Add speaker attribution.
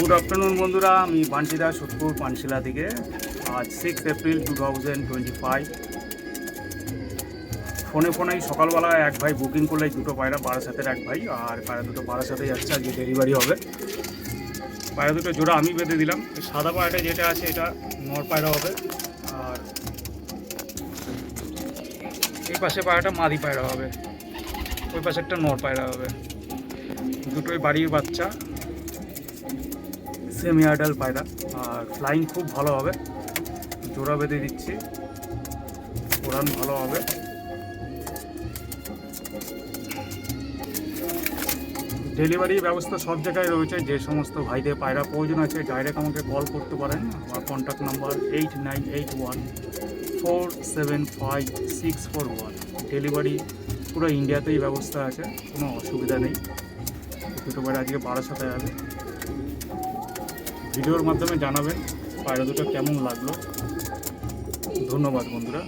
Speaker 1: Good afternoon বন্ধুরা। আমি বান্টিদা সুতপুর পানশিলা থেকে। আজ six April two thousand twenty five ফোনে ফোনেই সকালবেলা এক ভাই বুকিং করলে দুটো পায়রা, বারাসাতের এক ভাই, আর পায়রা দুটো বারাসাতে যাচ্ছে, আজকে ডেলিভারি হবে। পায়রা দুটো জোড়া আমি বেঁধে দিলাম। সাদা পায়রাটা যেটা আছে, এটা নর পায়রা হবে। আর এই পাশে পায়রাটা মাদি পায়রা হবে। ওই পাশে একটা নর পায়রা হবে। দুটোই বাড়ির বাচ্চা। সেমি আডাল পায়রা, আর ফ্লাইং খুব ভালো হবে। জোড়া বেঁধে দিচ্ছি। উড়ান ভালো হবে। ডেলিভারি ব্যবস্থা সব জায়গায় রয়েছে, যে সমস্ত ভাইদের পায়রা প্রয়োজন আছে ডাইরেক্ট আমাকে কল করতে পারেন। আমার contact number eight nine eight one four seven five six four one delivery পুরো ইন্ডিয়াতেই ব্যবস্থা আছে, কোনো অসুবিধা নেই। দুটো পায়রা আজকে বারোশোতে যাবে ভিডিওর মাধ্যমে জানাবেন পায়রা দুটো কেমন লাগল। ধন্যবাদ বন্ধুরা।